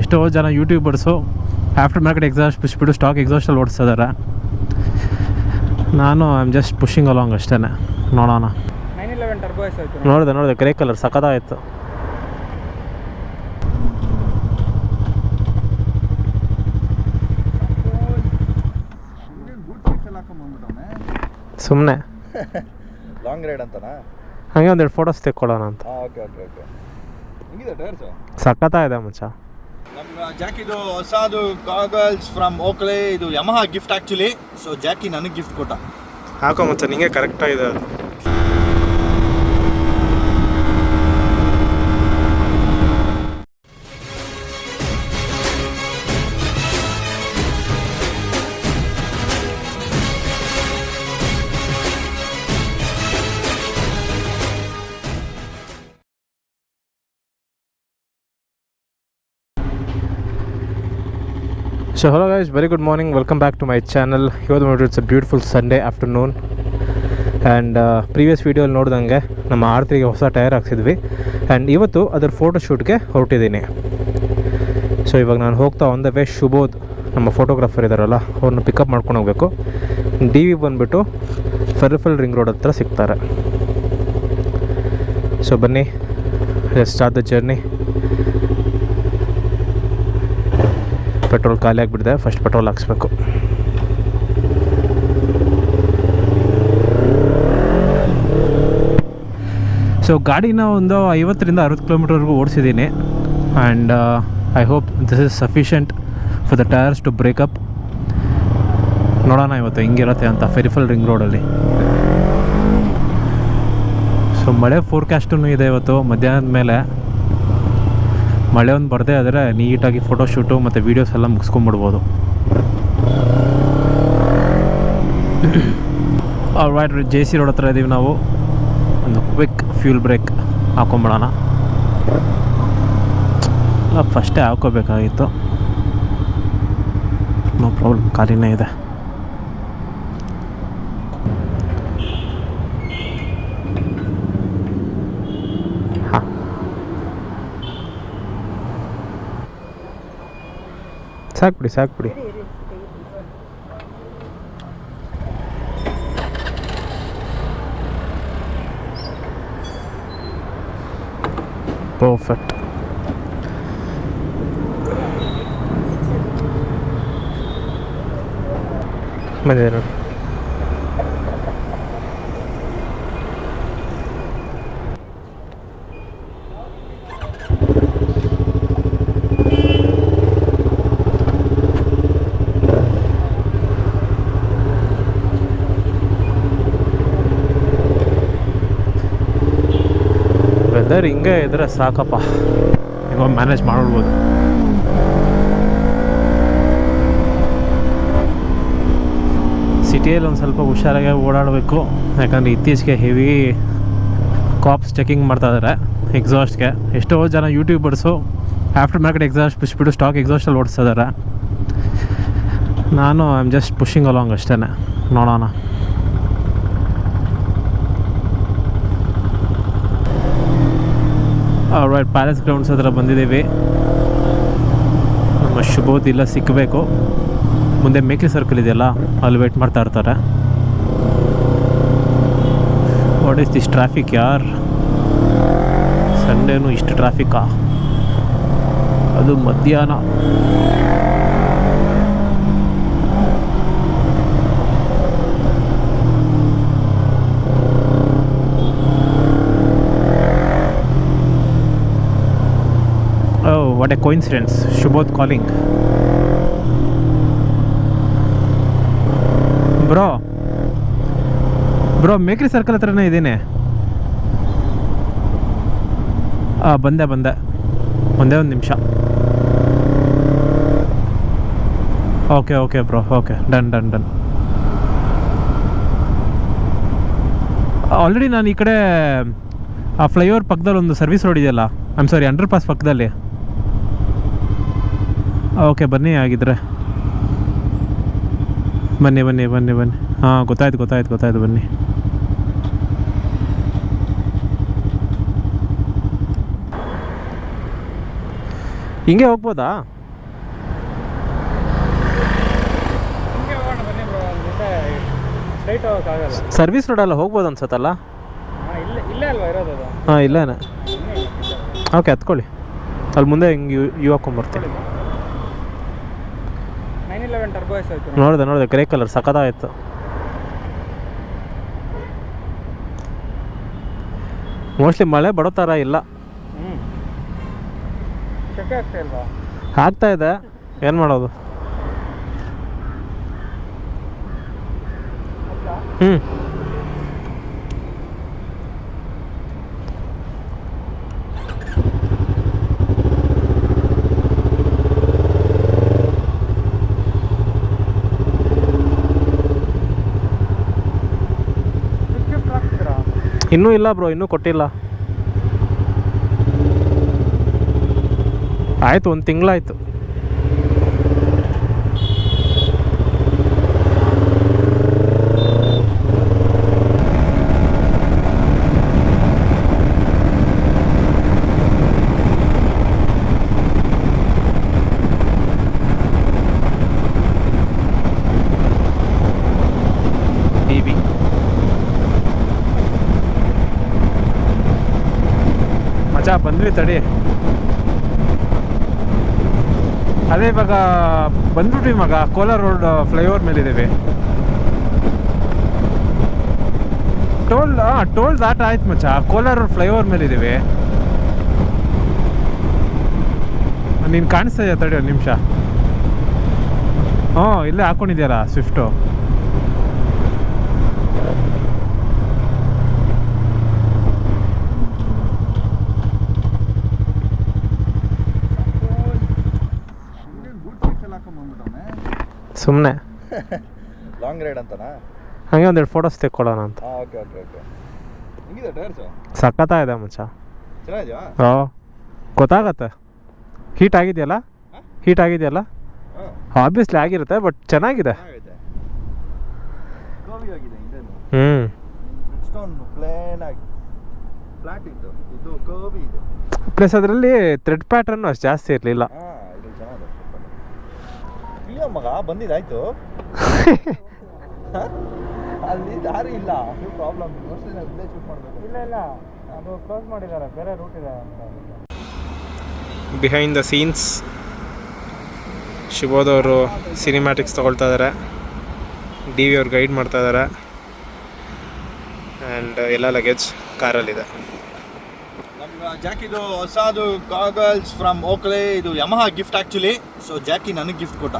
ಎಷ್ಟೋ ಜನ YouTubers after market exhaust ಬಿಟ್ಟು ಸ್ಟಾಕ್ ಎಕ್ಸಾಸ್ಟಲ್ಲಿ ಓಡಿಸ್ತಿದ್ದಾರೆ ನಾನು I am just pushing along ಅಷ್ಟೇ ನೋಡೋಣ. ನೋಡಿದೆ ನೋಡಿದೆ ಗ್ರೇ ಕಲರ್ ಸಖತ್ತಾಯಿತು. ಸುಮ್ಮನೆ ಲಾಂಗ್ ರೈಡ್ ಅಂತನಾ? ಹಾಗೆ ಒಂದೆರಡು ಫೋಟೋಸ್ ತೆಕ್ಕೊಳ್ಳೋಣ ಅಂತ. ಸಖತ್ತಾಯಿದೆ ಸಖತ್ತಾಗಿದೆ ಮಚ್ಚ ನಮ್ಮ ಜಾಕಿದು ಹೊಸದು ಗಾಗಲ್ಸ್ ಫ್ರಮ್ ಓಕ್ಲೆ ಇದು Yamaha gift actually so Jackie ನನಗೆ ಗಿಫ್ಟ್ ಕೊಟ್ಟ. ಹಾಕೋ ಮಚ್ಚ ನಿಂಗೆ ಕರೆಕ್ಟಾಗಿದೆ so hello guys very good morning welcome back to my channel ಇವತ್ತು ನೋಡಿರಿ it's a beautiful Sunday afternoon and previous ವೀಡಿಯೋಲಿ ನೋಡ್ದಂಗೆ ನಮ್ಮ ಆರ್ತಿಗೆ ಹೊಸ ಟೈರ್ ಹಾಕ್ಸಿದ್ವಿ. ಆ್ಯಂಡ್ ಇವತ್ತು ಅದರ ಫೋಟೋ ಶೂಟ್ಗೆ ಹೊರಟಿದ್ದೀನಿ. ಸೊ ಇವಾಗ ನಾನು ಹೋಗ್ತಾ ಆನ್ ದ ವೇ ಶುಬೋಧ್ ನಮ್ಮ ಫೋಟೋಗ್ರಾಫರ್ ಇದ್ದಾರಲ್ಲ ಅವ್ರನ್ನ ಪಿಕಪ್ ಮಾಡ್ಕೊಂಡು ಹೋಗಬೇಕು. ಡಿ ವಿ ಬಂದುಬಿಟ್ಟು ಫೆರಿಫಲ್ ರಿಂಗ್ ರೋಡ್ ಹತ್ರ ಸಿಗ್ತಾರೆ. ಸೊ ಬನ್ನಿ ಸ್ಟಾರ್ಟ್ ದ ಜರ್ನಿ ಪೆಟ್ರೋಲ್ ಖಾಲಿ ಆಗಿಬಿಟ್ಟಿದೆ ಫಸ್ಟ್ ಪೆಟ್ರೋಲ್ ಹಾಕ್ಸ್ಬೇಕು. ಸೊ ಗಾಡಿನ ಒಂದು ಐವತ್ತರಿಂದ ಅರವತ್ತು ಕಿಲೋಮೀಟರ್ವರೆಗೂ ಓಡಿಸಿದ್ದೀನಿ. And I hope this is sufficient for the tyres to breakup ನೋಡೋಣ ಇವತ್ತು ಹಿಂಗಿರತ್ತೆ ಅಂತ ಫೆರಿಫಲ್ ರಿಂಗ್ ರೋಡಲ್ಲಿ ಸೊ ಮಳೆ ಫೋರ್ಕಾಸ್ಟೂ ಇದೆ ಇವತ್ತು. ಮಧ್ಯಾಹ್ನದ ಮೇಲೆ ಮಳೆ ಒಂದು ಬರದೇ ಆದರೆ ನೀಟಾಗಿ ಫೋಟೋಶೂಟು ಮತ್ತು ವೀಡಿಯೋಸ್ ಎಲ್ಲ ಮುಗಿಸ್ಕೊಂಬಿಡ್ಬೋದು ರೈಟ್ ಜೆ ಸಿ ರೋಡ್ ಹತ್ರ ಇದ್ದೀವಿ ನಾವು. ಒಂದು ಕ್ವಿಕ್ ಫ್ಯೂಲ್ ಬ್ರೇಕ್ ಹಾಕೊಂಬಿಡೋಣ. ಫಸ್ಟೇ ಹಾಕೋಬೇಕಾಗಿತ್ತು. ನೋ ಪ್ರಾಬ್ಲಮ್ ಖಾಲಿನೇ ಇದೆ. ಸಾಕ್ಬಿಡಿ ಸಾಕ್ಬಿಡಿ. ಪರ್ಫೆಕ್ಟ್ ಬಂದಿದೆ ನೋಡಿ ವೆದರ್ ಹಿಂಗೆ ಇದ್ರೆ ಸಾಕಪ್ಪ. ಈಗ ಮ್ಯಾನೇಜ್ ಮಾಡ್ಬಿಡ್ಬೋದು ಸಿಟಿಯಲ್ಲಿ ಒಂದು ಸ್ವಲ್ಪ ಹುಷಾರಾಗಿ ಓಡಾಡಬೇಕು. ಯಾಕಂದರೆ ಇತ್ತೀಚೆಗೆ ಹೆವಿ ಕಾಪ್ಸ್ ಚೆಕಿಂಗ್ ಮಾಡ್ತಾ ಇದ್ದಾರೆ ಎಕ್ಸಾಸ್ಟ್ಗೆ ಎಷ್ಟೋ ಜನ ಯೂಟ್ಯೂಬರ್ಸು ಆಫ್ಟರ್ ಮಾರ್ಕೆಟ್ ಎಕ್ಸಾಸ್ಟ್ ಬಿಸ್ಬಿಟ್ಟು ಸ್ಟಾಕ್ ಎಕ್ಸಾಸ್ಟಲ್ಲಿ ಓಡಿಸ್ತಾ ಇದ್ದಾರೆ ನಾನು I am just pushing along ಅಷ್ಟೇ ನೋಡೋಣ. ರೈಟ್ ಪ್ಯಾಲೇಸ್ ಗ್ರೌಂಡ್ಸ್ ಹತ್ರ ಬಂದಿದ್ದೀವಿ. ನಮ್ಮ ಶುಭೋದ್ ಇಲ್ಲ ಸಿಕ್ಕಬೇಕು ಮುಂದೆ ಮೇಕೆ ಸರ್ಕಲ್ ಇದೆಯಲ್ಲ, ಅಲ್ಲಿ ವೇಟ್ ಮಾಡ್ತಾ ಇರ್ತಾರೆ. ವಾಟ್ ಇಸ್ ದಿಸ್ ಟ್ರಾಫಿಕ್ ಯಾರ್? ಸಂಡೇನು ಇಷ್ಟು ಟ್ರಾಫಿಕ್ಕಾ ಅದು ಮಧ್ಯಾಹ್ನ. Oh, what a coincidence. Calling. Bro bro Mekhri circle ಹತ್ರನೇ ಇದ್ದೀನಿ. ಹಾಂ ಬಂದೆ ಬಂದೆ. ಒಂದೇ ಒಂದು ನಿಮಿಷ. Okay okay bro okay done done done already ನಾನು ಈ ಕಡೆ ಆ ಫ್ಲೈಓವರ್ ಪಕ್ಕದಲ್ಲಿ ಒಂದು ಸರ್ವಿಸ್ ರೋಡ್ ಇದೆಯಲ್ಲ. I am sorry underpass ಪಕ್ಕದಲ್ಲಿ. ಓಕೆ ಬನ್ನಿ ಆಗಿದ್ರೆ ಬನ್ನಿ ಬನ್ನಿ ಬನ್ನಿ ಬನ್ನಿ. ಹಾಂ ಗೊತ್ತಾಯ್ತು ಗೊತ್ತಾಯ್ತು ಗೊತ್ತಾಯ್ತು ಬನ್ನಿ. ಹಿಂಗೆ ಹೋಗ್ಬೋದಾ? ಸರ್ವಿಸ್ ರೋಡಲ್ಲ ಹೋಗ್ಬೋದು ಅನ್ಸತ್ತಲ್ಲ? ಹಾಂ ಇಲ್ಲ ಹಾಂ ಇಲ್ಲೇನೆ. ಓಕೆ ಹತ್ಕೊಳ್ಳಿ ಅಲ್ಲಿ ಮುಂದೆ ಹಿಂಗೆ ಯು ಯು ಹಾಕೊಂಬರ್ತೀನಿ ನೈನ್ ಇಲೆವೆನ್ ಟರ್ಬೋ ಎಸ್ ಆಯ್ತು ನೋಡಿದೆ ನೋಡಿದೆ ಗ್ರೇ ಕಲರ್ ಸಖತ್ತಾಗಿತ್ತು. ಮೋಸ್ಟ್ಲಿ ಮಳೆ ಬಡೋ ಥರ ಇಲ್ಲ. ಆಗ್ತಾ ಆಗ್ತಾ ಇದೆ. ಏನು ಮಾಡೋದು? ಹ್ಞೂ ಇನ್ನೂ ಇಲ್ಲ ಬ್ರೋ ಇನ್ನೂ ಕೊಟ್ಟಿಲ್ಲ. ಆಯಿತು ಒಂದು ತಿಂಗಳಾಯ್ತು ಟಿ ವಿ ಮಜಾ ಬಂದ್ವಿ ತಡಿ. ಅದೇ ಇವಾಗ ಬಂದ್ಬಿಟ್ವಿ ಮಗ ಕೋಲಾರ ರೋಡ್ ಫ್ಲೈಓವರ್ ಮೇಲಿದ್ದೀವಿ. ಟೋಲ್ ಟೋಲ್ ದಾಟ ಆಯ್ತು ಮಚ್ಚ, ಕೋಲಾರ ರೋಡ್ ಫ್ಲೈಓವರ್ ಮೇಲಿದ್ದೀವಿ. ನೀನು ಕಾಣಿಸ್ತಾ ಇದೆಯಾ ತಡಿ ಒಂದು ನಿಮಿಷ. ಹ್ಞೂ ಇಲ್ಲೇ ಹಾಕೊಂಡಿದ್ಯಲ್ಲ ಸ್ವಿಫ್ಟು ಸುಮ್ಮನೆ ಲಾಂಗ್ ರೈಡ್ ಅಂತನಾ? ಹಂಗೆ ಒಂದೆರಡು ಫೋಟೋಸ್ ತೆಕ್ಕೊಳ್ಳೋಣ ಅಂತ. ಹಾಂ ಓಕೆ ಓಕೆ ಓಕೆ ಹೆಂಗಿದೆ ಸಕ್ಕತ್ತಾ ಇದೆ ಮಚ್ಚ. ಚೆನ್ನಾಗಿದೆಯಾ? ಓ ಗೊತ್ತಾಗತ್ತೆ. ಹೀಟ್ ಆಗಿದೆಯಲ್ಲ? ಹೀಟ್ ಆಗಿದೆಯಲ್ಲ? ಆಬ್ವಿಯಸ್ಲಿ ಆಗಿರುತ್ತೆ ಬಟ್ ಚೆನ್ನಾಗಿದೆ. ಹ್ಞೂ ಪ್ಲೇನ್ ಆಗಿ. ಪ್ಲಸ್ ಅದರಲ್ಲಿ ಥ್ರೆಡ್ ಪ್ಯಾಟರ್ನ್ ಅಷ್ಟು ಜಾಸ್ತಿ ಇರಲಿಲ್ಲ ಹಾಂ ಇದು ಚೆನ್ನಾಗಿದೆ ಇಲ್ಲ ಮಗ ಬಂದಿದ್ದಾಯ್ತು ಅಲ್ಲಿ ದಾರಿ ಇಲ್ಲ ಅದು ಪ್ರಾಬ್ಲಮ್ ಮೋಸ್ಟ್ಲಿ ನಾವು ಇಲ್ಲೇ ಶೂಟ್ ಮಾಡಬೇಕು. ಇಲ್ಲ ಇಲ್ಲ. ಅದು ಕ್ಲೋಸ್ ಮಾಡಿದ್ದಾರೆ ಬೇರೆ ರೂಟ್ ಇದೆ ಅಂತ ಬಿಹೈಂಡ್ ದ ಸೀನ್ಸ್ ಶಿವೋದವರು ಸಿನಿಮ್ಯಾಟಿಕ್ಸ್ ತೊಗೊಳ್ತಾ ಇದ್ದಾರೆ ಡಿ ವಿ ಅವ್ರು ಗೈಡ್ ಮಾಡ್ತಾ ಇದ್ದಾರೆ ಆ್ಯಂಡ್ ಎಲ್ಲ ಲಗೇಜ್ ಕಾರಲ್ಲಿದೆ ಜಾಕಿದು ಹೊಸದು ಗಾಗಲ್ಸ್ ಫ್ರಮ್ ಓಕ್ಲೆ ಇದು Yamaha gift actually so Jackie ನನಗೆ ಗಿಫ್ಟ್ ಕೊಟ್ಟ.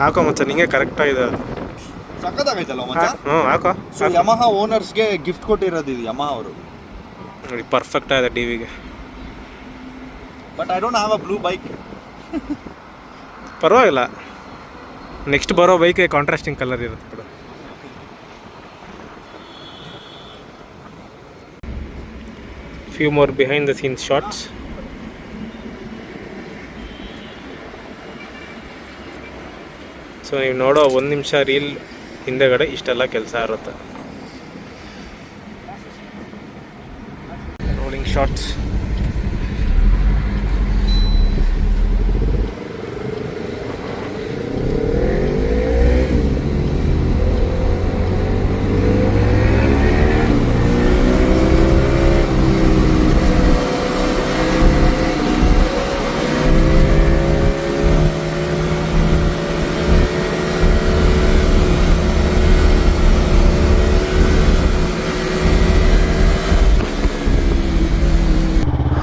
ಹಾಕೋ ಮಚ್ಚ ನಿಂಗೆ ಕರೆಕ್ಟಾಗಿದೆ ಅದು. ಸಖತ್ತಾಗೈತಲ್ಲ ಮಚ್ಚ? ಹ್ಞೂ ಹಾಕೋ ಸೊ ಯಮಹ ಓನರ್ಸ್ಗೆ ಗಿಫ್ಟ್ ಕೊಟ್ಟಿರೋದು ಇದು ಯಮಹ ಅವರು. ನೋಡಿ ಪರ್ಫೆಕ್ಟ್ ಆಗಿದೆ T ವಿಗೆ but I don't have a blue bike ಪರವಾಗಿಲ್ಲ. ನೆಕ್ಸ್ಟ್ ಬರೋ ಬೈಕ್ ಕಾಂಟ್ರಾಸ್ಟಿಂಗ್ ಕಲರ್ ಇರುತ್ತೆ ಬಿಡು. Few more behind the scenes shorts so ನೀವು ನೋಡೋ ಒಂದು ನಿಮಿಷ ರೀಲ್ ಹಿಂದೆಗಡೆ ಇಷ್ಟೆಲ್ಲ ಕೆಲಸ ಇರುತ್ತೆ. ರೋಲಿಂಗ್ ಶಾರ್ಟ್ಸ್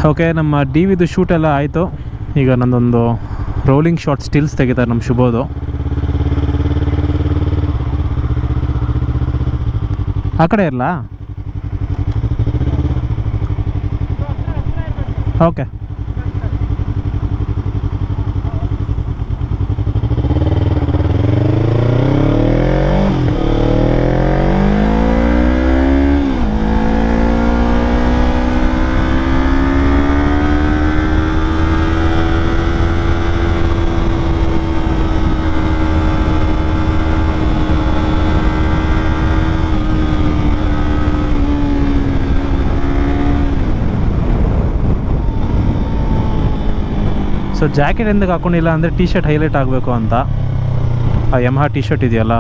ಓಕೆ, ನಮ್ಮ ಡಿ ವಿದು ಶೂಟ್ ಎಲ್ಲ ಆಯಿತು. ಈಗ ನಂದೊಂದು ರೋಲಿಂಗ್ ಶಾರ್ಟ್ ಸ್ಟಿಲ್ಸ್ ತೆಗಿತಾರೆ ನಮ್ಮ ಶುಭೋದು. ಆ ಕಡೆ ಇರಲಾ? ಓಕೆ. ಸೊ ಜಾಕೆಟ್ ಎಂದಕ್ಕೆ ಹಾಕೊಂಡಿಲ್ಲ ಅಂದರೆ ಟೀ ಶರ್ಟ್ ಹೈಲೈಟ್ ಆಗಬೇಕು ಅಂತ. ಆ ಯಮಹ ಟೀ ಶರ್ಟ್ ಇದೆಯಲ್ಲ?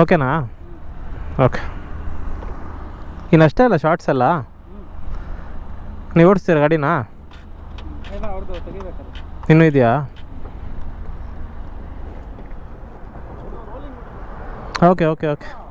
ಓಕೆನಾ? ಓಕೆ. ಇನ್ನಷ್ಟೇ ಅಲ್ಲ ಶಾರ್ಟ್ಸ್ ಎಲ್ಲ? ನೀವು ಓಡಿಸ್ತೀರ ಗಾಡಿನಾ? ಇನ್ನೂ ಇದೆಯಾ? Okay okay okay.